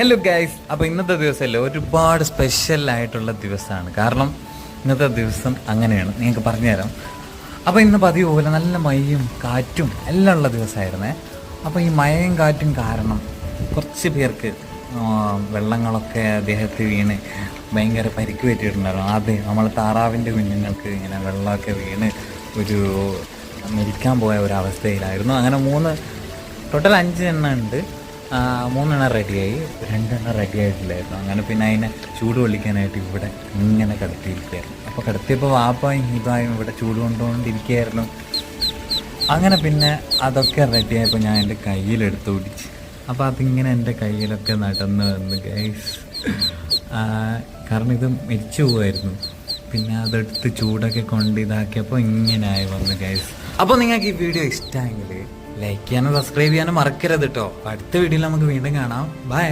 Hello guys അപ്പോൾ ഇന്നത്തെ ദിവസമല്ലേ ഒരുപാട് സ്പെഷ്യൽ ആയിട്ടുള്ള ദിവസമാണ്. കാരണം ഇന്നത്തെ ദിവസം അങ്ങനെയാണ്. നിങ്ങൾക്ക് പറഞ്ഞുതരാം. അപ്പോൾ ഇന്ന് പതിവ് പോലെ നല്ല മഴയും കാറ്റും എല്ലാം ഉള്ള ദിവസമായിരുന്നേ. അപ്പോൾ ഈ മഴയും കാറ്റും കാരണം കുറച്ച് പേർക്ക് വെള്ളങ്ങളൊക്കെ ദേഹത്ത് വീണ് ഭയങ്കര പരിക്ക് പറ്റിയിട്ടുണ്ടായിരുന്നു. അത് നമ്മൾ താറാവിന്റെ കുഞ്ഞുങ്ങൾക്ക് ഇങ്ങനെ വെള്ളമൊക്കെ വീണ് ഒരു മരിക്കാൻ പോയ ഒരു അവസ്ഥയിലായിരുന്നു അങ്ങനെ മൂന്ന് ടോട്ടൽ അഞ്ച് എണ്ണം ഉണ്ട് മൂന്നെണ്ണം റെഡിയായി രണ്ടെണ്ണം റെഡി ആയിട്ടില്ലായിരുന്നു. അങ്ങനെ പിന്നെ അതിനെ ചൂട് കൊള്ളിക്കാനായിട്ട് ഇവിടെ ഇങ്ങനെ കിടത്തിയിരിക്കുകയായിരുന്നു. അപ്പോൾ കിടത്തിയപ്പോൾ വാപ്പായും ഇതായും ഇവിടെ ചൂട് കൊണ്ടുകൊണ്ടിരിക്കുകയായിരുന്നു. അങ്ങനെ പിന്നെ അതൊക്കെ റെഡിയായപ്പോൾ ഞാൻ എന്റെ കയ്യിലെടുത്ത് പിടിച്ച്. അപ്പോൾ അതിങ്ങനെ എന്റെ കയ്യിലൊക്കെ നടന്ന് വന്ന് ഗൈസ് കാരണം ഇത് മരിച്ചു പോകുമായിരുന്നു പിന്നെ അതെടുത്ത് ചൂടൊക്കെ കൊണ്ട് ഇതാക്കിയപ്പോൾ ഇങ്ങനെ ആയി വന്നു ഗൈസ് അപ്പോൾ നിങ്ങൾക്ക് ഈ വീഡിയോ ഇഷ്ടമെങ്കിൽ ലൈക്ക് ചെയ്യാനും സബ്സ്ക്രൈബ് ചെയ്യാനും മറക്കരുത് കേട്ടോ അടുത്ത വീഡിയോയിൽ നമുക്ക് വീണ്ടും കാണാം. ബൈ